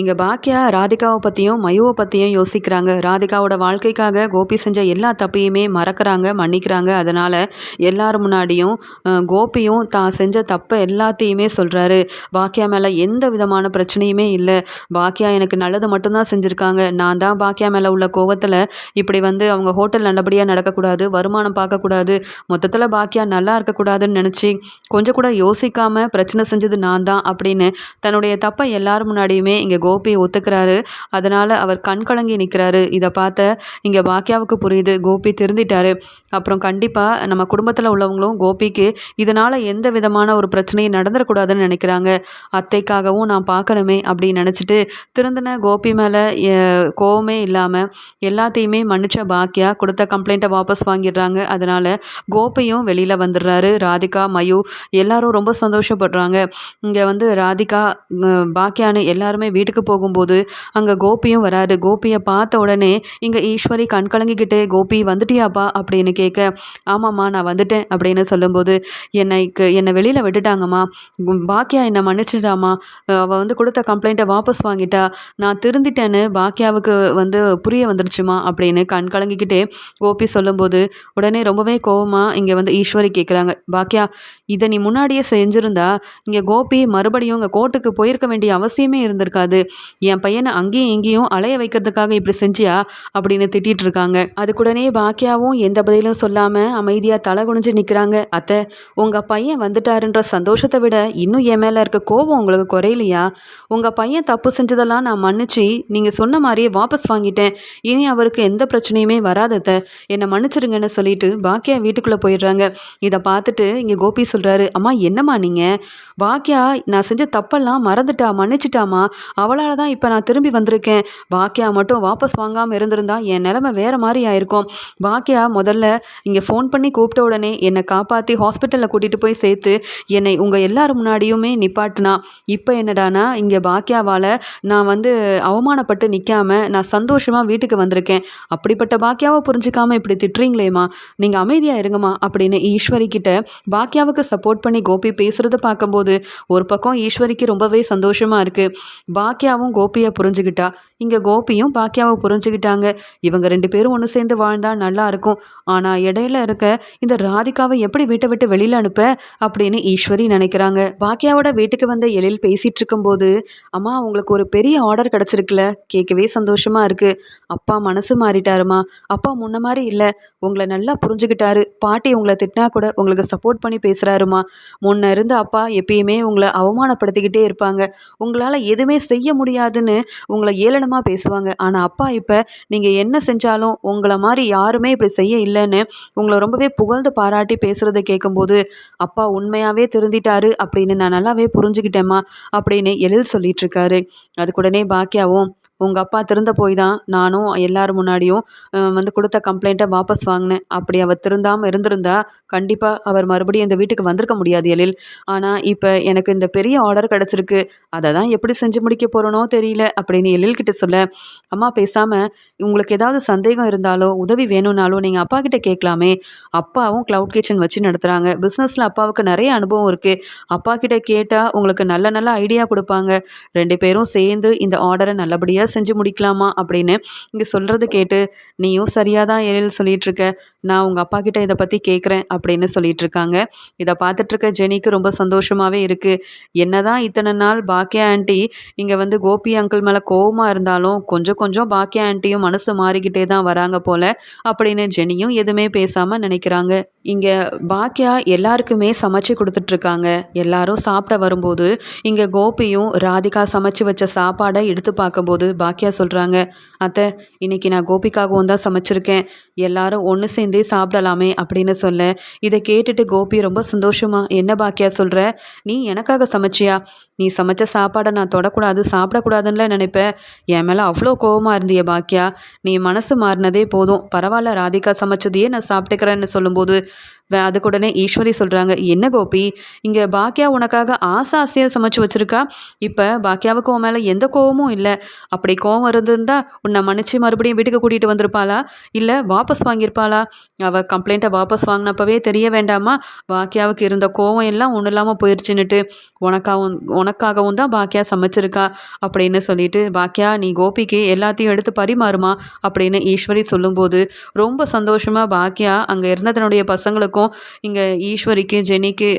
இங்கே பாக்கியா ராதிகாவை பற்றியும் மயுவை பற்றியும் யோசிக்கிறாங்க. ராதிகாவோட வாழ்க்கைக்காக கோபி செஞ்ச எல்லா தப்பையுமே மறக்கிறாங்க மன்னிக்கிறாங்க. அதனால் எல்லார் முன்னாடியும் கோபியும் தான் செஞ்ச தப்பை எல்லாத்தையுமே சொல்கிறாரு பாக்கியா மேலே எந்த விதமான பிரச்சனையுமே இல்லை. பாக்கியா எனக்கு நல்லது மட்டும்தான் செஞ்சுருக்காங்க. நான் தான் பாக்கியா மேலே உள்ள கோவத்தில் இப்படி வந்து அவங்க ஹோட்டல் நல்லபடியாக நடக்கக்கூடாது வருமானம் பார்க்கக்கூடாது. மொத்தத்தில் பாக்கியா நல்லா இருக்கக்கூடாதுன்னு நினச்சி கொஞ்சம் கூட யோசிக்காமல் பிரச்சனை செஞ்சது நான் தான் அப்படின்னு தன்னுடைய தப்பை எல்லார் முன்னாடியுமே இங்கே கோபி ஒத்துக்கிறாரு. அதனால் அவர் கண் கலங்கி நிற்கிறாரு இதை பார்த்த இங்கே பாக்கியாவுக்கு புரியுது. கோபி திருந்திட்டாரு. அப்புறம் கண்டிப்பாக நம்ம குடும்பத்தில் உள்ளவங்களும் கோபிக்கு இதனால் எந்த விதமான ஒரு பிரச்சனையும் நடந்துடக்கூடாதுன்னு நினைக்கிறாங்க. அத்தைக்காகவும் நான் பார்க்கணுமே அப்படின்னு நினச்சிட்டு திருந்தின கோபி மேலே கோவமே இல்லாமல் எல்லாத்தையுமே மன்னிச்ச பாக்கியா கொடுத்த கம்ப்ளைண்ட்டை வாபஸ் வாங்கிடுறாங்க. அதனால் கோபியும் வெளியில் வந்துடுறாரு. ராதிகா மயு எல்லாரும் ரொம்ப சந்தோஷப்படுறாங்க. இங்கே வந்து ராதிகா பாக்கியான்னு எல்லாருமே வீட்டுக்கு போகும்போது அங்கே கோபியும் வராரு. கோபியை பார்த்த உடனே இங்கே ஈஸ்வரி கண் கலங்கிக்கிட்டே கோபி வந்துட்டியாப்பா? அப்படின்னு கேட்க ஆமாம்மா நான் வந்துட்டேன் அப்படின்னு சொல்லும்போது என்னைக்கு என்னை வெளியில் விட்டுட்டாங்கம்மா. பாக்கியா என்னை மன்னிச்சிட்டாமா அவள் வந்து கொடுத்த கம்ப்ளைண்ட்டை வாபஸ் வாங்கிட்டா. நான் திருந்திட்டேன்னு பாக்கியாவுக்கு வந்து புரிய வந்துருச்சுமா? அப்படின்னு கண் கலங்கிக்கிட்டே கோபி சொல்லும்போது உடனே ரொம்பவே கோவமாக இங்கே வந்து ஈஸ்வரி கேட்குறாங்க பாக்கியா இதை நீ முன்னாடியே செஞ்சுருந்தா இங்கே கோபி மறுபடியும் இங்கே கோர்ட்டுக்கு போயிருக்க வேண்டிய அவசியமே இருந்திருக்காது. என் பையனை அங்கேயும் இங்கேயும் அலைய வைக்கிறதுக்காக இப்படி செஞ்சியா? அப்படின்னு திட்டிட்டு இருக்காங்க அதுக்குடனே பாக்கியாவும் எந்த பதிலும் சொல்லாமல் அமைதியாக தலை குனிஞ்சு நிற்கிறாங்க அத்தை உங்கள் பையன் வந்துட்டாருன்ற சந்தோஷத்தை விட இன்னும் என் மேலே இருக்க கோபம் உங்களுக்கு குறையலையா? உங்கள் பையன் தப்பு செஞ்சதெல்லாம் நான் மன்னிச்சு நீங்கள் சொன்ன மாதிரியே வாபஸ் வாங்கிட்டேன். இனி அவருக்கு எந்த பிரச்சனையுமே வராதத்த என்னை மன்னிச்சிருங்கன்னு சொல்லிட்டு பாக்கியா வீட்டுக்குள்ளே போயிடுறாங்க. இதை பார்த்துட்டு இங்கே கோபி சொல்கிறாரு அம்மா என்னம்மா நீங்கள் பாக்கியா நான் செஞ்ச தப்பெல்லாம் மறந்துட்டா மன்னிச்சிட்டாமா? அவளால் தான் இப்போ நான் திரும்பி வந்திருக்கேன். பாக்கியா மட்டும் வாபஸ் வாங்காமல் இருந்திருந்தா என் நிலமை வேறு மாதிரி ஆயிருக்கும். பாக்கியா முதல்ல இங்கே ஃபோன் பண்ணி கூப்பிட்ட உடனே என்னை காப்பாற்றி ஹாஸ்பிட்டலில் கூட்டிகிட்டு போய் சேர்த்து என்னை உங்கள் எல்லார் முன்னாடியுமே நிப்பாட்டினா. இப்போ என்னடானா இங்கே பாக்கியாவால் நான் வந்து அவமானப்பட்டு நிற்காம நான் சந்தோஷமாக வீட்டுக்கு வந்திருக்கேன். அப்படிப்பட்ட பாக்கியாவை புரிஞ்சிக்காமல் இப்படி திட்டுறீங்களேம்மா. நீங்கள் அமைதியாக இருங்கம்மா அப்படின்னு ஈஸ்வரி கிட்ட பாக்கியாவுக்கு சப்போர்ட் பண்ணி கோபி பேசுகிறத பார்க்கும்போது ஒரு பக்கம் ஈஸ்வரிக்கு ரொம்பவே சந்தோஷமாக இருக்குது பாக்கியாவும் கோபியை புரிஞ்சுக்கிட்டா இங்கே கோபியும் பாக்கியாவை புரிஞ்சுக்கிட்டாங்க இவங்க ரெண்டு பேரும் ஒன்று சேர்ந்து வாழ்ந்தா நல்லா இருக்கும். ஆனால் இடையில இருக்க இந்த ராதிகாவை எப்படி வீட்டை விட்டு வெளியில் அனுப்ப அப்படின்னு ஈஸ்வரி நினைக்கிறாங்க. பாக்கியாவோட வீட்டுக்கு வந்த எழில் பேசிட்டு இருக்கும்போது அம்மா உங்களுக்கு ஒரு பெரிய ஆர்டர் கிடச்சிருக்குல்ல கேட்கவே சந்தோஷமா இருக்கு. அப்பா மனசு மாறிட்டாருமா. அப்பா முன்ன மாதிரி இல்லை. உங்களை நல்லா புரிஞ்சுக்கிட்டாரு பாட்டி உங்களை திட்டினா கூட உங்களுக்கு சப்போர்ட் பண்ணி பேசுகிறாருமா முன்ன இருந்த அப்பா எப்பயுமே உங்களை அவமானப்படுத்திக்கிட்டே இருப்பாங்க. உங்களால் எதுவுமே செய்ய செய்ய முடியாதுன்னு உங்களை ஏளனமாக பேசுவாங்க. ஆனால் அப்பா இப்போ நீங்கள் என்ன செஞ்சாலும் உங்களை மாதிரி யாருமே இப்படி செய்ய இல்லைன்னு உங்களை ரொம்பவே புகழ்ந்து பாராட்டி பேசுகிறத கேட்கும்போது அப்பா உண்மையாகவே திருந்திட்டாரு அப்படின்னு நான் நல்லாவே புரிஞ்சுக்கிட்டேம்மா அப்படின்னு எழில் சொல்லிட்டு இருக்காரு. அதுக்குடனே பாக்கியாவும் உங்கள் அப்பா திருந்த போய் தான் நானும் எல்லார் முன்னாடியும் வந்து கொடுத்த கம்ப்ளைண்ட்டை வாபஸ் வாங்கினேன். அப்படி அவர் திருந்தாமல் இருந்திருந்தா கண்டிப்பாக அவர் மறுபடியும் இந்த வீட்டுக்கு வந்திருக்க முடியாது எழில். ஆனால் இப்போ எனக்கு இந்த பெரிய ஆர்டர் கிடச்சிருக்கு. அதை தான் எப்படி செஞ்சு முடிக்க போகிறனோ தெரியல அப்படின்னு எழில் கிட்ட சொல்ல அம்மா பேசாமல் உங்களுக்கு ஏதாவது சந்தேகம் இருந்தாலோ உதவி வேணும்னாலோ நீங்கள் அப்பா கிட்ட கேட்கலாமே. அப்பாவும் க்ளவுட் கிச்சன் வச்சு நடத்துகிறாங்க பிஸ்னஸில் அப்பாவுக்கு நிறைய அனுபவம் இருக்குது அப்பா கிட்ட கேட்டால் உங்களுக்கு நல்ல நல்ல ஐடியா கொடுப்பாங்க. ரெண்டு பேரும் சேர்ந்து இந்த ஆர்டரை நல்லபடியாக செஞ்சு முடிக்கலாமா அப்படின்னு இங்கே சொல்கிறது கேட்டு நீயும் சரியாக தான் எழில் சொல்லிகிட்ருக்க நான் உங்கள் அப்பா கிட்ட இதை பற்றி கேட்குறேன் அப்படின்னு சொல்லிகிட்ருக்காங்க இதை பார்த்துட்ருக்க ஜெனிக்கு ரொம்ப சந்தோஷமாகவே இருக்குது என்ன தான் இத்தனை நாள் பாக்கியா ஆண்டி இங்கே வந்து கோபி அங்கிள் மேலே கோவமாக இருந்தாலும் கொஞ்சம் கொஞ்சம் பாக்கியா ஆண்டியும் மனசு மாறிக்கிட்டே தான் வராங்க போல் அப்படின்னு ஜெனியும் எதுவுமே பேசாமல் நினைக்கிறாங்க. இங்கே பாக்கியா எல்லாருக்குமே சமைச்சு கொடுத்துட்ருக்காங்க எல்லாரும் சாப்பிட வரும்போது இங்கே கோபியும் ராதிகா சமைச்சு வச்ச சாப்பாடை எடுத்து பார்க்கும்போது பாக்கியா சொல்கிறாங்க அத்தை இன்னைக்கு நான் கோபிக்காகவும் தான் சமைச்சிருக்கேன். எல்லாரும் ஒன்று சேர்ந்தே சாப்பிடலாமே அப்படின்னு சொல்ல இதை கேட்டுட்டு கோபி ரொம்ப சந்தோஷமா என்ன பாக்கியா சொல்கிற நீ எனக்காக சமைச்சியா? நீ சமைச்ச சாப்பாடை நான் தொடக்கூடாது சாப்பிடக்கூடாதுன்னுலாம் நினைப்பேன் என் மேலே அவ்வளோ கோவமாக இருந்திய பாக்கியா? நீ மனசு மாறினதே போதும். பரவாயில்ல ராதிகா சமைச்சதையே நான் சாப்பிட்டுக்கிறேன்னு சொல்லும்போது வே- அதுக்கு உடனே ஈஸ்வரி சொல்கிறாங்க என்ன கோபி? இங்கே பாக்கியா உனக்காக ஆசை ஆசையாக சமைச்சு வச்சுருக்கா? இப்போ பாக்கியாவுக்கு உன் மேலே எந்த கோவமும் இல்லை. அப்படி கோவம் இருந்திருந்தா உன்னை மன்னிச்சு மறுபடியும் வீட்டுக்கு கூட்டிகிட்டு வந்திருப்பாளா? இல்லை வாபஸ் வாங்கியிருப்பாளா? அவள் கம்ப்ளைண்ட்டை வாபஸ் வாங்கினப்பவே தெரிய வேண்டாமா? பாக்கியாவுக்கு இருந்த கோவம் எல்லாம் ஒன்றும் இல்லாமல் போயிடுச்சுன்னுட்டு உனக்காகவும் உனக்காகவும் தான் பாக்கியா சமைச்சிருக்கா அப்படின்னு சொல்லிட்டு பாக்கியா நீ கோபிக்கு எல்லாத்தையும் எடுத்து பரிமாறுமா? அப்படின்னு ஈஸ்வரி சொல்லும்போது ரொம்ப சந்தோஷமாக பாக்கியா அங்கே இருந்த தன்னுடைய பசங்களுக்கும் இங்கே ஈஸ்வரிக்கு ஜெனிக்கு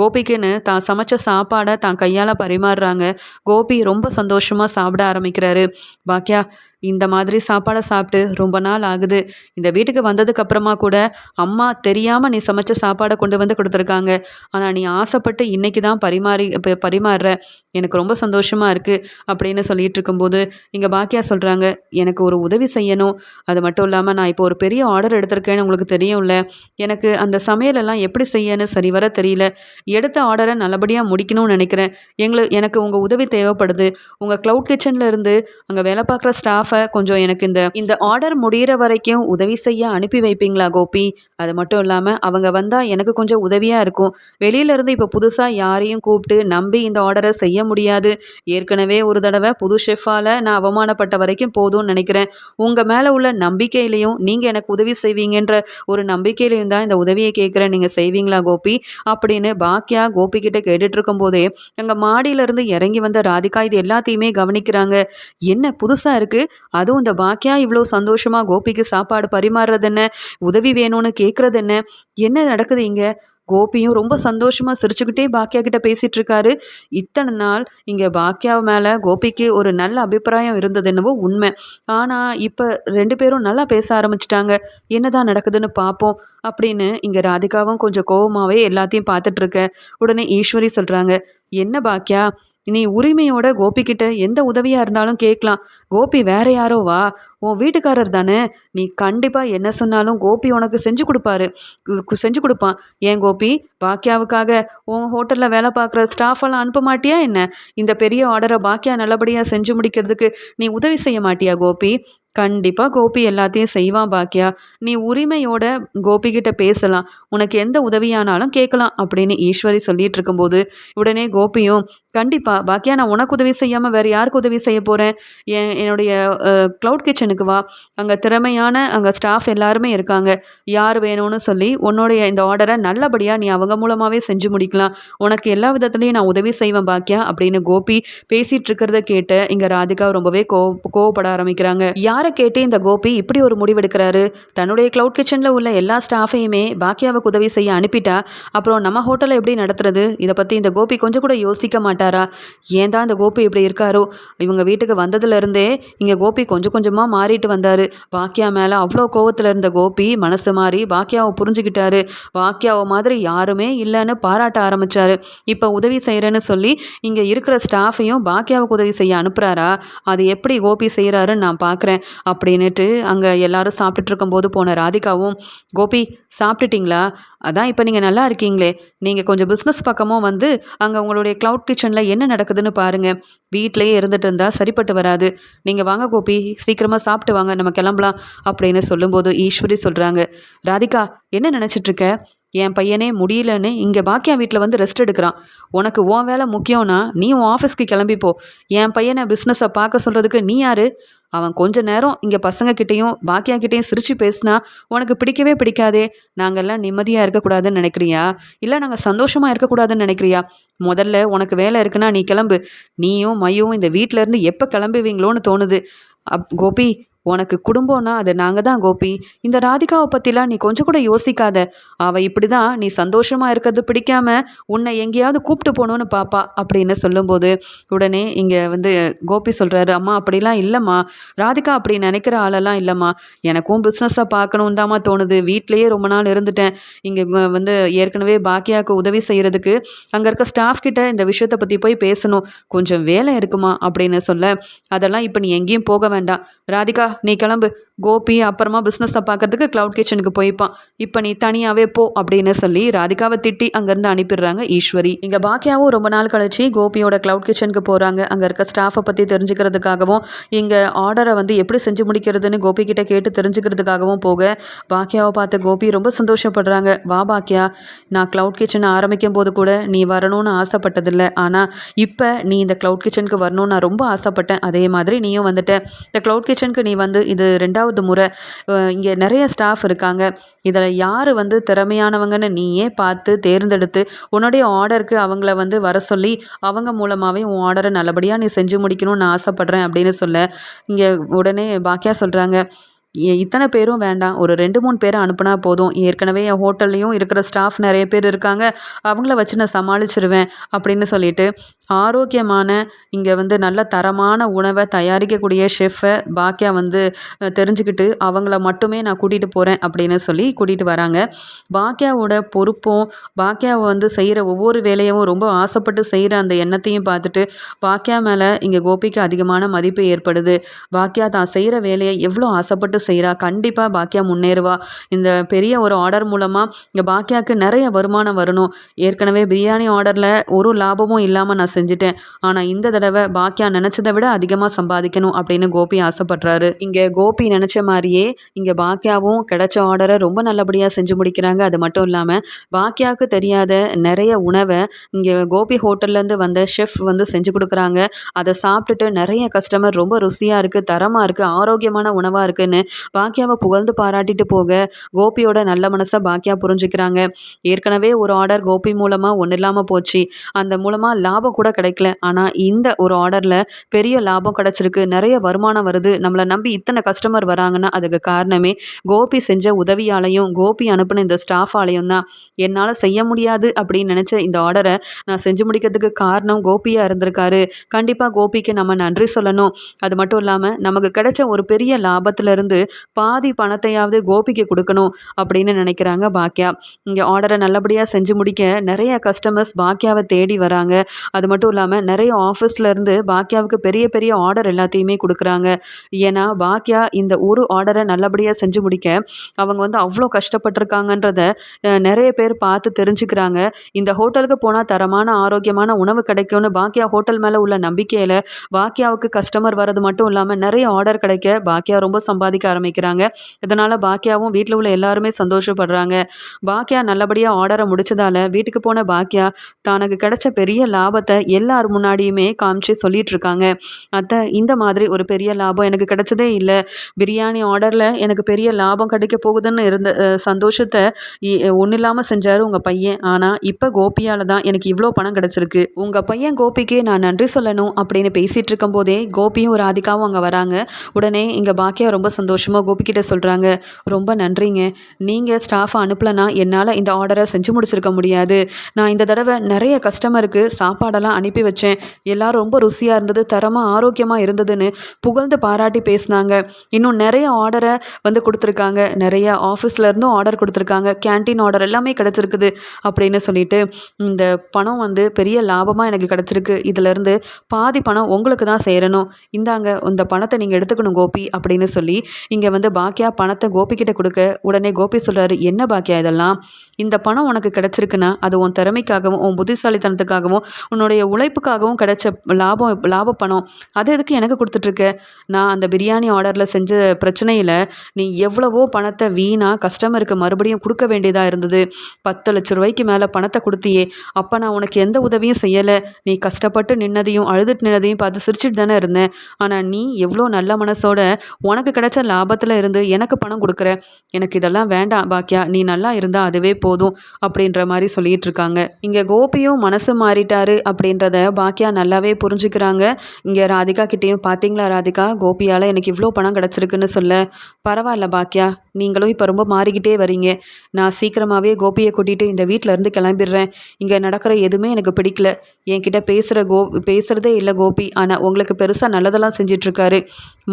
கோபிக்குன்னு தான் சமைச்ச சாப்பாடை தான் கையால் பரிமாறுறாங்க. கோபி ரொம்ப சந்தோஷமாக சாப்பிட ஆரம்பிக்கிறாரு. பாக்கியா இந்த மாதிரி சாப்பாடை சாப்பிட்டு ரொம்ப நாள் ஆகுது. இந்த வீட்டுக்கு வந்ததுக்கு அப்புறமா கூட அம்மா தெரியாமல் நீ சமைச்ச சாப்பாடை கொண்டு வந்து கொடுத்துருக்காங்க. ஆனால் நீ ஆசைப்பட்டு இன்னைக்கு தான் பரிமாறி இப்போ பரிமாறுற. எனக்கு ரொம்ப சந்தோஷமாக இருக்குது அப்படின்னு சொல்லிட்டு இருக்கும்போது இங்கே பாக்கியா சொல்கிறாங்க எனக்கு ஒரு உதவி செய்யணும். அது மட்டும் இல்லாமல் நான் இப்போ ஒரு பெரிய ஆர்டர் எடுத்திருக்கேன்னு உங்களுக்கு தெரியும்ல. எனக்கு அந்த சமையலெல்லாம் எப்படி செய்யன்னு சரிவர தெரியல. எடுத்த ஆர்டரை நல்லபடியாக முடிக்கணும்னு நினைக்கிறேன். எங்களுக்கு எனக்கு உங்கள் உதவி தேவைப்படுது. உங்கள் க்ளவுட் கிச்சனில் இருந்து அங்கே வேலை பார்க்குற ஸ்டாஃபை கொஞ்சம் எனக்கு இந்த இந்த ஆர்டர் முடிகிற வரைக்கும் உதவி செய்ய அனுப்பி வைப்பீங்களா கோபி? அது மட்டும் இல்லாமல் அவங்க வந்தால் எனக்கு கொஞ்சம் உதவியாக இருக்கும். வெளியிலேருந்து இப்போ புதுசாக யாரையும் கூப்பிட்டு நம்பி இந்த ஆர்டரை செய்ய முடியாது. ஏற்கனவே ஒரு தடவை புது ஷெஃபால் நான் அவமானப்பட்ட வரைக்கும் போதும்னு நினைக்கிறேன். உங்கள் மேலே உள்ள நம்பிக்கையிலையும் நீங்கள் எனக்கு உதவி செய்வீங்கன்ற ஒரு நம்பிக்கையிலையும் தான் இந்த உதவியை கேட்குறேன். நீங்கள் செய்வீங்களா கோபி? அப்படின்னு பாக்கியா கோபி கிட்ட கேட்டுட்டு இருக்கும்போதே அங்கே மாடியிலேருந்து இறங்கி வந்த ராதிகா இது எல்லாத்தையுமே கவனிக்கிறாங்க. என்ன புதுசாக இருக்குது அதுவும் இந்த பாக்கியா இவ்வளோ சந்தோஷமாக கோபிக்கு சாப்பாடு பரிமாறுறது என்ன உதவி வேணும்னு கேட்குறது என்ன என்ன நடக்குது இங்கே? கோபியும் ரொம்ப சந்தோஷமாக சிரிச்சுக்கிட்டே பாக்கியா கிட்ட பேசிகிட்டு இருக்காரு. இத்தனை நாள் இங்கே பாக்கியா மேலே கோபிக்கு ஒரு நல்ல அபிப்பிராயம் இருந்தது என்னவோ உண்மை. ஆனால் இப்போ ரெண்டு பேரும் நல்லா பேச ஆரம்பிச்சிட்டாங்க. என்னதான் நடக்குதுன்னு பார்ப்போம் அப்படின்னு இங்கே ராதிகாவும் கொஞ்சம் கோவமாகவே எல்லாத்தையும் பார்த்துட்டு இருக்க. உடனே ஈஸ்வரி சொல்கிறாங்க என்ன பாக்கியா? நீ உரிமையோட கோபிக்கிட்ட எந்த உதவியாக இருந்தாலும் கேட்கலாம். கோபி வேற யாரோ வா. உன் வீட்டுக்காரர் தானே. நீ கண்டிப்பாக என்ன சொன்னாலும் கோபி உனக்கு செஞ்சு கொடுப்பாரு. செஞ்சு கொடுப்பான். ஏன் கோபி? பாக்கியாவுக்காக உன் ஹோட்டலில் வேலை பார்க்குற ஸ்டாஃப் எல்லாம் அனுப்ப மாட்டியா என்ன? இந்த பெரிய ஆர்டரை பாக்கியா நல்லபடியாக செஞ்சு முடிக்கிறதுக்கு நீ உதவி செய்ய மாட்டியா கோபி? கண்டிப்பாக கோபி எல்லாத்தையும் செய்வான் பாக்கியா நீ உரிமையோட கோபிகிட்ட பேசலாம். உனக்கு எந்த உதவியானாலும் கேட்கலாம் அப்படின்னு ஈஸ்வரி சொல்லிட்டு இருக்கும்போது உடனே கோபியும் கண்டிப்பாக பாக்கியா நான் உனக்கு உதவி செய்யாமல் வேறு யாருக்கு உதவி செய்ய போகிறேன் என் என்னுடைய க்ளவுட் கிச்சனுக்கு வா. அங்கே திறமையான அங்கே ஸ்டாஃப் எல்லாருமே இருக்காங்க. யார் வேணும்னு சொல்லி உன்னுடைய இந்த ஆர்டரை நல்லபடியாக நீ அவங்க அவங்க மூலமாகவே செஞ்சு முடிக்கலாம். உனக்கு எல்லா விதத்துலேயும் நான் உதவி செய்வேன் பாக்கியா அப்படின்னு கோபி பேசிகிட்டு இருக்கிறத கேட்டு இங்கே ராதிகா ரொம்பவே கோ கோவப்பட ஆரம்பிக்கிறாங்க. யாரை கேட்டு இந்த கோபி இப்படி ஒரு முடிவெடுக்கிறாரு? தன்னுடைய க்ளவுட் கிச்சனில் உள்ள எல்லா ஸ்டாஃபையுமே பாக்கியாவுக்கு உதவி செய்ய அனுப்பிட்டா அப்புறம் நம்ம ஹோட்டலை எப்படி நடத்துறது? இதை பற்றி இந்த கோபி கொஞ்சம் கூட யோசிக்க மாட்டாரா? ஏன் தான் இந்த கோபி இப்படி இருக்காரோ? இவங்க வீட்டுக்கு வந்ததுலேருந்தே இங்கே கோபி கொஞ்சம் கொஞ்சமாக மாறிட்டு வந்தார். பாக்கியா மேலே அவ்வளோ கோவத்தில் இருந்த கோபி மனசு மாறி பாக்கியாவை புரிஞ்சுக்கிட்டாரு. பாக்கியாவை மாதிரி யாரும் இல்லைன்னு பாராட்ட ஆரம்பிச்சாரு. இப்போ உதவி செய்கிறேன்னு சொல்லி இங்கே இருக்கிற ஸ்டாஃபையும் பாக்கியாவுக்கு உதவி செய்ய அனுப்புகிறாரா அது எப்படி கோபி செய்கிறாருன்னு நான் பார்க்குறேன் அப்படின்னுட்டு அங்கே எல்லாரும் சாப்பிட்டுட்டு இருக்கும்போது போன ராதிகாவும் கோபி சாப்பிட்டுட்டிங்களா? அதான் இப்போ நீங்கள் நல்லா இருக்கீங்களே. நீங்கள் கொஞ்சம் பிஸ்னஸ் பக்கமும் வந்து அங்கே உங்களுடைய க்ளவுட் கிச்சனில் என்ன நடக்குதுன்னு பாருங்கள் வீட்டிலேயே இருந்துட்டு இருந்தால் சரிப்பட்டு வராது. நீங்கள் வாங்க கோபி சீக்கிரமாக சாப்பிட்டு வாங்க. நம்ம கிளம்பலாம். அப்படின்னு சொல்லும்போது ஈஸ்வரி சொல்கிறாங்க ராதிகா என்ன நினச்சிட்டு இருக்க? என் பையனே முடியலன்னு இங்கே பாக்கியா வீட்டில் வந்து ரெஸ்ட் எடுக்கிறான். உனக்கு உன் வேலை முக்கியம்னா நீ உன் ஆஃபீஸ்க்கு கிளம்பிப்போ என் பையனை பிஸ்னஸை பார்க்க சொல்கிறதுக்கு நீ யாரு? அவன் கொஞ்ச நேரம் இங்கே பசங்கக்கிட்டேயும் பாக்கியா கிட்டேயும் சிரித்து பேசினா உனக்கு பிடிக்கவே பிடிக்காதே. நாங்கள்லாம் நிம்மதியாக இருக்கக்கூடாதுன்னு நினைக்கிறியா? இல்லை நாங்கள் சந்தோஷமாக இருக்கக்கூடாதுன்னு நினைக்கிறியா? முதல்ல உனக்கு வேலை இருக்குன்னா நீ கிளம்பு. நீயும் மையும் இந்த வீட்டிலேருந்து இருந்து எப்போ கிளம்புவீங்களோன்னு தோணுது. அப் கோபி உனக்கு குடும்பம்னா அது நாங்கள் தான் கோபி. இந்த ராதிகாவை பற்றிலாம் நீ கொஞ்சம் கூட யோசிக்காத. அவள் இப்படி தான் நீ சந்தோஷமாக இருக்கிறது பிடிக்காம உன்னை எங்கேயாவது கூப்பிட்டு போகணுன்னு பாப்பா அப்படின்னு சொல்லும்போது உடனே இங்கே வந்து கோபி சொல்கிறாரு அம்மா அப்படிலாம் இல்லைம்மா. ராதிகா அப்படி நினைக்கிற ஆளெல்லாம் இல்லைம்மா. எனக்கும் பிஸ்னஸை பார்க்கணும் தாம்மா தோணுது. வீட்லேயே ரொம்ப நாள் இருந்துட்டேன். இங்கே வந்து ஏற்கனவே பாக்கியாவுக்கு உதவி செய்கிறதுக்கு அங்கே இருக்க ஸ்டாஃப் கிட்ட இந்த விஷயத்தை பற்றி போய் பேசணும். கொஞ்சம் வேலை இருக்குமா? அப்படின்னு சொல்ல அதெல்லாம் இப்போ நீ எங்கேயும் போக வேண்டாம். ராதிகா நீ கிளம்பு. கோபி அப்புறமா பிஸ்னஸை பார்க்கறதுக்கு க்ளவுட் கிச்சனுக்கு போய்ப்பான். இப்போ நீ தனியாகவே போ அப்படின்னு சொல்லி ராதிகாவை திட்டி அங்கேருந்து அனுப்பிடுறாங்க ஈஸ்வரி. இங்கே பாக்கியாவும் ரொம்ப நாள் கழிச்சு கோபியோட க்ளவுட் கிச்சனுக்கு போகிறாங்க அங்கே இருக்க ஸ்டாஃபை பற்றி தெரிஞ்சுக்கிறதுக்காகவும் இங்கே ஆர்டரை வந்து எப்படி செஞ்சு முடிக்கிறதுன்னு கோபி கிட்ட கேட்டு தெரிஞ்சுக்கிறதுக்காகவும் போக பாக்கியாவை பார்த்த கோபி ரொம்ப சந்தோஷப்படுறாங்க. வா பாக்கியா நான் க்ளவுட் கிச்சனை ஆரம்பிக்கும் போது கூட நீ வரணும்னு ஆசைப்பட்டதில்லை. ஆனால் இப்போ நீ இந்த க்ளவுட் கிச்சனுக்கு வரணும்னு நான் ரொம்ப ஆசைப்பட்டேன். அதே மாதிரி நீயும் வந்துட்ட. இந்த க்ளவுட் கிச்சனுக்கு நீ வந்து இது ரெண்டாவது முறை இங்கே நிறைய ஸ்டாஃப் இருக்காங்க. இதில் யார் வந்து திறமையானவங்கன்னு நீயே பார்த்து தேர்ந்தெடுத்து உன்னுடைய ஆர்டருக்கு அவங்கள வந்து வர சொல்லி அவங்க மூலமாகவே உன் ஆர்டரை நல்லபடியாக நீ செஞ்சு முடிக்கணும்னு ஆசைப்பட்றேன் அப்படின்னு சொல்ல இங்கே உடனே பாக்கியா சொல்கிறாங்க இத்தனை பேரும் வேண்டாம். ஒரு ரெண்டு மூணு பேரை அனுப்புனா போதும். ஏற்கனவே என் ஹோட்டல்லையும் இருக்கிற ஸ்டாஃப் நிறைய பேர் இருக்காங்க. அவங்கள வச்சு நான் சமாளிச்சிருவேன் அப்படின்னு சொல்லிட்டு ஆரோக்கியமான இங்கே வந்து நல்ல தரமான உணவை தயாரிக்கக்கூடிய ஷெஃப்பை பாக்கியா வந்து தெரிஞ்சுக்கிட்டு அவங்கள மட்டுமே நான் கூட்டிகிட்டு போகிறேன் அப்படின்னு சொல்லி கூட்டிகிட்டு வராங்க. பாக்கியாவோட பொறுப்பும் பாக்கியாவை வந்து செய்கிற ஒவ்வொரு வேலையும் ரொம்ப ஆசைப்பட்டு செய்கிற அந்த எண்ணத்தையும் பார்த்துட்டு பாக்கியா மேலே இங்கே கோபிக்கு அதிகமான மதிப்பு ஏற்படுது. பாக்கியா தான் செய்கிற வேலையை எவ்வளோ ஆசைப்பட்டு செய்கிறா கண்டிப்பாக பாக்கியா முன்னேறுவா. இந்த பெரிய ஒரு ஆர்டர் மூலமாக இங்கே பாக்கியாவுக்கு நிறைய வருமானம் வரணும். ஏற்கனவே பிரியாணி ஆர்டரில் ஒரு லாபமும் இல்லாமல் நான் செஞ்சுட்டேன். ஆனால் இந்த தடவை பாக்கியா நினச்சதை விட அதிகமாக சம்பாதிக்கணும் அப்படின்னு கோபி ஆசைப்படுறாரு. இங்கே கோபி நினச்ச மாதிரியே இங்கே பாக்கியாவும் கிடைச்ச ஆர்டரை ரொம்ப நல்லபடியாக செஞ்சு முடிக்கிறாங்க. அது மட்டும் இல்லாமல் பாக்கியாவுக்கு தெரியாத நிறைய உணவை இங்கே கோபி ஹோட்டல்லேருந்து வந்த ஷெஃப் வந்து செஞ்சு கொடுக்குறாங்க. அதை சாப்பிட்டுட்டு நிறைய கஸ்டமர் ரொம்ப ருசியாக இருக்குது தரமாக இருக்குது ஆரோக்கியமான உணவாக இருக்குதுன்னு பாக்கியாவை புகழ்ந்து பாராட்டிட்டு போக கோபியோட நல்ல மனசை பாக்கியா புரிஞ்சுக்கிறாங்க. ஏற்கனவே ஒரு ஆர்டர் கோபி மூலமாக ஒன்றும் இல்லாமல் போச்சு. அந்த மூலமாக லாபம் கூட கிடைக்கல. ஆனால் இந்த ஒரு ஆர்டரில் பெரிய லாபம் கிடச்சிருக்கு. நிறைய வருமானம் வருது. நம்மளை நம்பி இத்தனை கஸ்டமர் வராங்கன்னா அதுக்கு காரணமே கோபி செஞ்ச உதவியாலையும் கோபி அனுப்பின இந்த ஸ்டாஃபாலையும் தான். என்னால் செய்ய முடியாது அப்படின்னு நினச்ச இந்த ஆர்டரை நான் செஞ்சு முடிக்கிறதுக்கு காரணம் கோபியாக இருந்திருக்காரு. கண்டிப்பாக கோபிக்கு நம்ம நன்றி சொல்லணும். அது மட்டும் இல்லாமல் நமக்கு கிடைச்ச ஒரு பெரிய லாபத்திலிருந்து பாதி பணத்தையாவது கோபிக்கு கொடுக்கணும் அப்படின்னு நினைக்கிறாங்க பாக்கியா இங்கே ஆர்டரை நல்லபடியாக செஞ்சு முடிக்க நிறைய கஸ்டமர்ஸ் பாக்கியாவை தேடி வராங்க. அது மட்டும் இல்லாமல் நிறைய ஆஃபீஸ்லேருந்து பாக்கியாவுக்கு பெரிய பெரிய ஆர்டர் எல்லாத்தையுமே கொடுக்குறாங்க. ஏன்னா பாக்கியா இந்த ஒரு ஆர்டரை நல்லபடியாக செஞ்சு முடிக்க அவங்க வந்து அவ்வளோ கஷ்டப்பட்டிருக்காங்கன்றத நிறைய பேர் பார்த்து தெரிஞ்சுக்கிறாங்க. இந்த ஹோட்டலுக்கு போனால் தரமான ஆரோக்கியமான உணவு கிடைக்கும்னு பாக்கியா ஹோட்டல் மேலே உள்ள நம்பிக்கையில் பாக்கியாவுக்கு கஸ்டமர் வர்றது மட்டும் இல்லாமல் நிறைய ஆர்டர் கிடைக்க பாக்கியா ரொம்ப சம்பாதிக்க ஆரம்பிக்கிறாங்க. இதனால் பாக்கியாவும் வீட்டில் உள்ள எல்லாருமே சந்தோஷப்படுறாங்க. பாக்கியா நல்லபடியாக ஆர்டரை முடிச்சதால வீட்டுக்கு போன பாக்கியா தனக்கு கிடைச்ச பெரிய லாபத்தை எல்லார் முன்னாடியுமே காமிச்சு சொல்லிட்டு இருக்காங்க அத்தை இந்த மாதிரி ஒரு பெரிய லாபம் எனக்கு கிடைச்சதே இல்லை. பிரியாணி ஆர்டரில் எனக்கு பெரிய லாபம் கிடைக்க போகுதுன்னு இருந்த சந்தோஷத்தை ஒன்றும் இல்லாமல் செஞ்சார் உங்கள் பையன். ஆனால் இப்போ கோபியால் தான் எனக்கு இவ்வளோ பணம் கிடச்சிருக்கு. உங்கள் பையன் கோபிக்கு நான் நன்றி சொல்லணும் அப்படின்னு பேசிகிட்டு இருக்கும்போதே கோபியும் ராதிகாவும் அங்கே வராங்க. உடனே இங்கே பாக்கியா ரொம்ப சந்தோஷம் சந்தோஷமாக கோபிக்கிட்ட சொல்கிறாங்க ரொம்ப நன்றிங்க. நீங்கள் ஸ்டாஃபை அனுப்பலைன்னா என்னால் இந்த ஆர்டரை செஞ்சு முடிச்சிருக்க முடியாது. நான் இந்த தடவை நிறைய கஸ்டமருக்கு சாப்பாடெல்லாம் அனுப்பி வச்சேன். எல்லாரும் ரொம்ப ருசியாக இருந்தது தரமாக ஆரோக்கியமாக இருந்ததுன்னு புகழ்ந்து பாராட்டி பேசினாங்க. இன்னும் நிறைய ஆர்டரை வந்து கொடுத்துருக்காங்க. நிறைய ஆஃபீஸ்லேருந்தும் ஆர்டர் கொடுத்துருக்காங்க. கேண்டீன் ஆர்டர் எல்லாமே கிடச்சிருக்குது அப்படின்னு சொல்லிட்டு இந்த பணம் வந்து பெரிய லாபமாக எனக்கு கிடச்சிருக்கு. இதிலேருந்து பாதி பணம் உங்களுக்கு தான் சேரணும். இந்தாங்க இந்த பணத்தை நீங்கள் எடுத்துக்கணும் கோபி அப்படின்னு சொல்லி இங்கே வந்து பாக்கியா பணத்தை கோபிக்கிட்ட கொடுக்க உடனே கோபி சொல்கிறாரு என்ன பாக்கியா இதெல்லாம்? இந்த பணம் உனக்கு கிடச்சிருக்குன்னா அது உன் திறமைக்காகவும் உன் புத்திசாலித்தனத்துக்காகவும் உன்னுடைய உழைப்புக்காகவும் கிடைச்ச லாபம் லாப பணம். அது எதுக்கு எனக்கு கொடுத்துட்ருக்க? நான் அந்த பிரியாணி ஆர்டரில் செஞ்ச பிரச்சனையில் நீ எவ்வளவோ பணத்தை வீணாக கஸ்டமருக்கு மறுபடியும் கொடுக்க வேண்டியதாக இருந்தது. பத்து லட்ச ரூபாய்க்கு மேலே பணத்தை கொடுத்தியே. அப்போ நான் உனக்கு எந்த உதவியும் செய்யலை. நீ கஷ்டப்பட்டு நின்னதையும் அழுதுட்டு நின்னதையும் பார்த்து சிரிச்சிட்டு தானே இருந்தேன். ஆனால் நீ எவ்வளோ நல்ல மனசோட உனக்கு கிடைச்ச ஆபத்தில் இருந்து எனக்கு பணம் கொடுக்குற எனக்கு இதெல்லாம் வேண்டாம் பாக்கியா நீ நல்லா இருந்தால் அதுவே போதும் அப்படின்ற மாதிரி சொல்லிட்டு இருக்காங்க. இங்கே கோபியும் மனசு மாறிட்டாரு அப்படின்றத பாக்கியா நல்லாவே புரிஞ்சுக்கிறாங்க. இங்கே ராதிகா கிட்டேயும் பார்த்தீங்களா ராதிகா கோபியால் எனக்கு இவ்வளோ பணம் கிடச்சிருக்குன்னு சொல்ல பரவாயில்ல பாக்கியா நீங்களும் இப்போ ரொம்ப மாறிக்கிட்டே வரீங்க. நான் சீக்கிரமாகவே கோபியை கூட்டிகிட்டு இந்த வீட்டில் இருந்து கிளம்பிடுறேன். இங்கே நடக்கிற எதுவுமே எனக்கு பிடிக்கல. என்கிட்ட பேசுகிற கோ பேசுகிறதே இல்லை கோபி. ஆனால் உங்களுக்கு பெருசாக நல்லதெல்லாம் செஞ்சிட்ருக்காரு.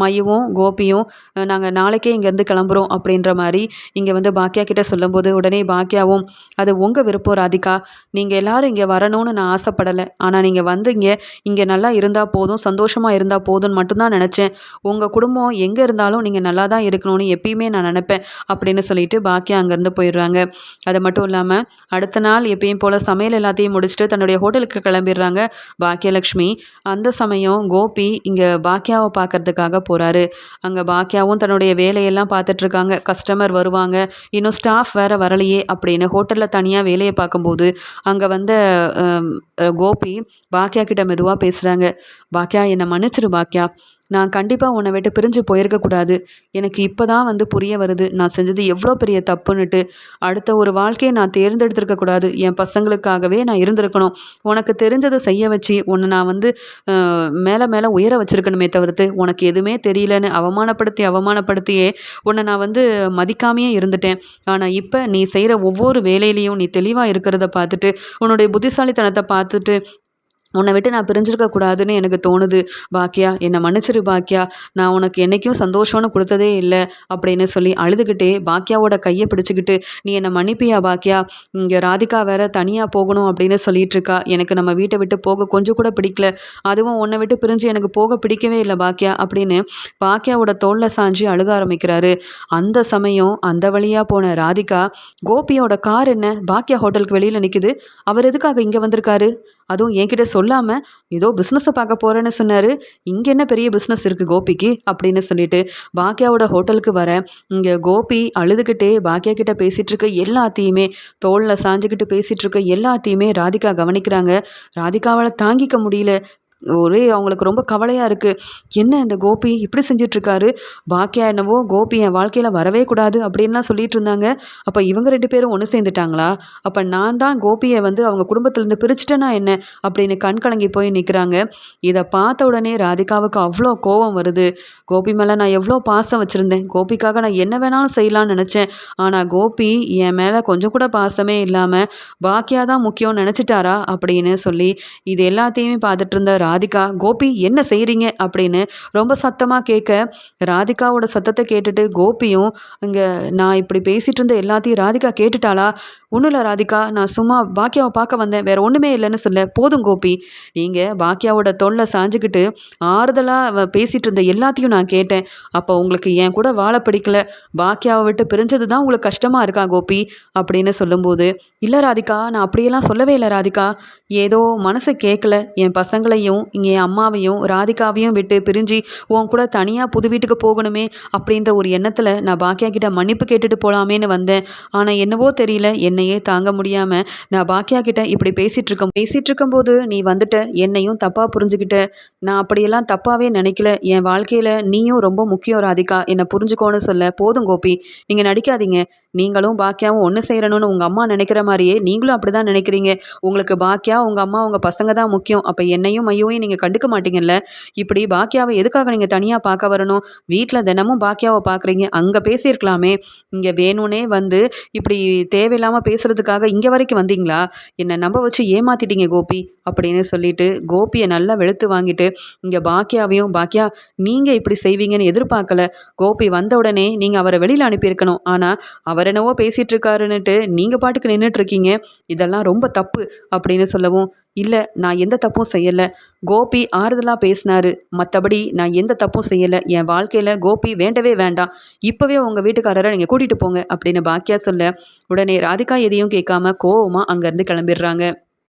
மையவும் கோபியும் நாங்கள் நாளைக்கே இங்கேருந்து கிளம்புறோம் அப்படின்ற மாதிரி இங்கே வந்து பாக்கியா கிட்டே சொல்லும்போது உடனே பாக்கியாவும் அது உங்கள் விருப்பம் ராதிகா. நீங்கள் எல்லோரும் இங்கே வரணும்னு நான் ஆசைப்படலை. ஆனால் நீங்கள் வந்தீங்க. இங்கே நல்லா இருந்தால் போதும். சந்தோஷமாக இருந்தால் போதும்னு மட்டும்தான் நினச்சேன். உங்கள் குடும்பம் எங்கே இருந்தாலும் நீங்கள் நல்லா தான் இருக்கணும்னு எப்பயுமே நான் நினப்பேன். அப்படின்னு சொல்லிட்டு பாக்கியா அங்கேருந்து போயிடுறாங்க. அது மட்டும் இல்லாமல் அடுத்த நாள் எப்பயும் போல் சமையல் எல்லாத்தையும் முடிச்சுட்டு தன்னுடைய ஹோட்டலுக்கு கிளம்பிடுறாங்க பாக்கியலக்ஷ்மி. அந்த சமயம் கோபி இங்கே பாக்கியாவை பார்க்கறதுக்காக போகிறாரு அங்கே பாக்கியாவும் தன்னுடைய வேலையெல்லாம் பார்த்துட்ருக்காங்க. கஸ்டமர் வருவாங்க. இன்னும் ஸ்டாஃப் வேறு வரலையே அப்படின்னு ஹோட்டலில் தனியாக வேலையை பார்க்கும்போது அங்கே வந்த கோபி பாக்கியா கிட்ட மெதுவாக பேசுகிறாங்க பாக்கியா என்னை மன்னிச்சிரு பாக்கியா. நான் கண்டிப்பாக உன்னை விட்டு பிரிஞ்சு போயிருக்கக்கூடாது எனக்கு இப்போ தான் வந்து புரிய வருது. நான் செஞ்சது எவ்வளோ பெரிய தப்புன்னுட்டு. அடுத்த ஒரு வாழ்க்கையை நான் தேர்ந்தெடுத்திருக்கக்கூடாது என் பசங்களுக்காகவே நான் இருந்திருக்கணும். உனக்கு தெரிஞ்சதை செய்ய வச்சு உன்னை நான் வந்து மேலே மேலே உயர வச்சுருக்கணுமே தவிர்த்து உனக்கு எதுவுமே தெரியலன்னு அவமானப்படுத்தி அவமானப்படுத்தியே உன்னை நான் வந்து மதிக்காமையே இருந்துட்டேன். ஆனால் இப்போ நீ செய்கிற ஒவ்வொரு வேலையிலையும் நீ தெளிவாக இருக்கிறத பார்த்துட்டு உன்னுடைய புத்திசாலித்தனத்தை பார்த்துட்டு உன்னை விட்டு நான் பிரிஞ்சிருக்க கூடாதுன்னு எனக்கு தோணுது. பாக்கியா என்னை மன்னிச்சிரு பாக்கியா நான் உனக்கு என்றைக்கும் சந்தோஷம்னு கொடுத்ததே இல்லை அப்படின்னு சொல்லி அழுதுகிட்டே பாக்கியாவோட கையை பிடிச்சிக்கிட்டு நீ என்னை மன்னிப்பியா பாக்கியா இங்கே ராதிகா வேற தனியாக போகணும் அப்படின்னு சொல்லிட்டு இருக்கா. எனக்கு நம்ம வீட்டை விட்டு போக கொஞ்சம் கூட பிடிக்கல. அதுவும் உன்னை விட்டு பிரிஞ்சு எனக்கு போக பிடிக்கவே இல்லை பாக்கியா அப்படின்னு பாக்கியாவோட தோளில் சாஞ்சு அழுக ஆரம்பிக்கிறாரு. அந்த சமயம் அந்த வழியாக போன ராதிகா கோபியோட கார் என்ன? பாக்கியா ஹோட்டலுக்கு வெளியில் நிற்குது அவர் எதுக்காக இங்கே வந்திருக்காரு? அதுவும் என்கிட்ட சொல்லாமல் ஏதோ பிஸ்னஸை பார்க்க போகிறேன்னு சொன்னார். இங்கே என்ன பெரிய பிஸ்னஸ் இருக்குது கோபிக்கு? அப்படின்னு சொல்லிட்டு பாக்கியாவோட ஹோட்டலுக்கு வர இங்கே கோபி அழுதுகிட்டே பாக்கியா கிட்ட பேசிகிட்டு இருக்க எல்லாத்தையுமே தோளில் சாஞ்சுக்கிட்டு பேசிகிட்டு இருக்க எல்லாத்தையுமே ராதிகா கவனிக்கிறாங்க. ராதிகாவால் தாங்கிக்க முடியல. ஒரே அவங்களுக்கு ரொம்ப கவலையாக இருக்குது என்ன இந்த கோபி? இப்படி செஞ்சிட்ருக்காரு. பாக்கியா என்னவோ கோபி என் வாழ்க்கையில் வரவே கூடாது அப்படின்லாம் சொல்லிட்டு இருந்தாங்க. அப்போ இவங்க ரெண்டு பேரும் ஒன்று சேர்ந்துட்டாங்களா? அப்போ நான் தான் கோபியை வந்து அவங்க குடும்பத்துலேருந்து பிரிச்சுட்டேனா என்ன? அப்படின்னு கண் கலங்கி போய் நிற்கிறாங்க இதை பார்த்த உடனே ராதிகாவுக்கு அவ்வளோ கோபம் வருது. கோபி மேலே நான் எவ்வளோ பாசம் வச்சுருந்தேன். கோபிக்காக நான் என்ன வேணாலும் செய்யலாம்னு நினச்சேன். ஆனால் கோபி என் மேலே கொஞ்சம் கூட பாசமே இல்லாமல் பாக்கியா தான் முக்கியம்னு நினச்சிட்டாரா அப்படின்னு சொல்லி இது எல்லாத்தையுமே பார்த்துட்டு இருந்த ராதிகா கோபி என்ன செய்கிறீங்க அப்படின்னு ரொம்ப சத்தமாக கேட்க ராதிகாவோட சத்தத்தை கேட்டுட்டு கோபியும் இங்கே நான் இப்படி பேசிகிட்டு இருந்த எல்லாத்தையும் ராதிகா கேட்டுட்டாளா? ஒன்றும் இல்லை ராதிகா நான் சும்மா பாக்கியாவை பார்க்க வந்தேன். வேறு ஒன்றுமே இல்லைன்னு சொல்ல. போதும் கோபி. நீங்கள் பாக்கியாவோட தொல்லை சாஞ்சுக்கிட்டு ஆறுதலாக பேசிகிட்டு இருந்த எல்லாத்தையும் நான் கேட்டேன். அப்போ உங்களுக்கு என் கூட வாழ பிடிக்கல. பாக்கியாவை விட்டு பிரிஞ்சது தான் உங்களுக்கு கஷ்டமாக இருக்கா கோபி? அப்படின்னு சொல்லும்போது இல்லை ராதிகா நான் அப்படியெல்லாம் சொல்லவே இல்லை ராதிகா. ஏதோ மனசு கேட்கல என் பசங்களையும் இங்கே என் அம்மாவையும் ராதிகாவையும் விட்டு பிரிஞ்சு உன் கூட தனியாக புது வீட்டுக்கு போகணுமே அப்படின்ற ஒரு எண்ணத்தில் நான் பாக்கியா கிட்ட மன்னிப்பு கேட்டுட்டு போகலாமேன்னு வந்தேன். ஆனால் என்னவோ தெரியல என்னையே தாங்க முடியாமல் நான் பாக்கியா கிட்ட இப்படி பேசிகிட்டு இருக்கோம். பேசிகிட்டு இருக்கும்போது நீ வந்துட்ட என்னையும் தப்பாக புரிஞ்சுக்கிட்ட நான் அப்படியெல்லாம் தப்பாகவே நினைக்கல. என் வாழ்க்கையில் நீயும் ரொம்ப முக்கியம் ராதிகா. என்னை புரிஞ்சுக்கோன்னு சொல்ல போதும் கோபி நீங்கள் நடிக்காதீங்க. நீங்களும் பாக்கியாவும் ஒன்று செய்கிறணும்னு உங்கள் அம்மா நினைக்கிற மாதிரியே நீங்களும் அப்படி தான் நினைக்கிறீங்க. உங்களுக்கு பாக்கியா உங்கள் அம்மா உங்கள் பசங்க தான் முக்கியம். அப்போ என்னையும் மையவையும் நீங்கள் கண்டுக்க மாட்டீங்கல்ல? இப்படி பாக்கியாவை எதுக்காக நீங்கள் தனியாக பார்க்க வரணும்? வீட்டில் தினமும் பாக்கியாவை பார்க்குறீங்க அங்கே பேசியிருக்கலாமே. இங்கே வேணும்னே வந்து இப்படி தேவையில்லாமல் பேசுகிறதுக்காக இங்கே வரைக்கும் வந்தீங்களா? என்னை நம்ப வச்சு ஏமாத்திட்டீங்க கோபி அப்படின்னு சொல்லிட்டு கோபியை நல்லா வெளுத்து வாங்கிட்டு இங்கே பாக்கியாவையும் பாக்கியா நீங்கள் இப்படி செய்வீங்கன்னு எதிர்பார்க்கல. கோபி வந்த உடனே நீங்கள் அவரை வெளியில் அனுப்பியிருக்கணும். ஆனால் அவர் என்னவோ பேசிகிட்டு இருக்காருன்னுட்டு நீங்கள் பாட்டுக்கு நின்றுட்டுருக்கீங்க இதெல்லாம் ரொம்ப தப்பு அப்படின்னு சொல்லவும் இல்லை நான் எந்த தப்பும் செய்யலை. கோபி ஆறுதலாக பேசினாரு. மற்றபடி நான் எந்த தப்பும் செய்யலை. என் வாழ்க்கையில் கோபி வேண்டவே வேண்டாம். இப்போவே உங்கள் வீட்டுக்காரரை நீங்கள் கூட்டிகிட்டு போங்க அப்படின்னு பாக்கியா சொல்ல உடனே ராதிகா எதையும் கேட்காம கோவமாக அங்கேருந்து கிளம்பிடுறாங்க.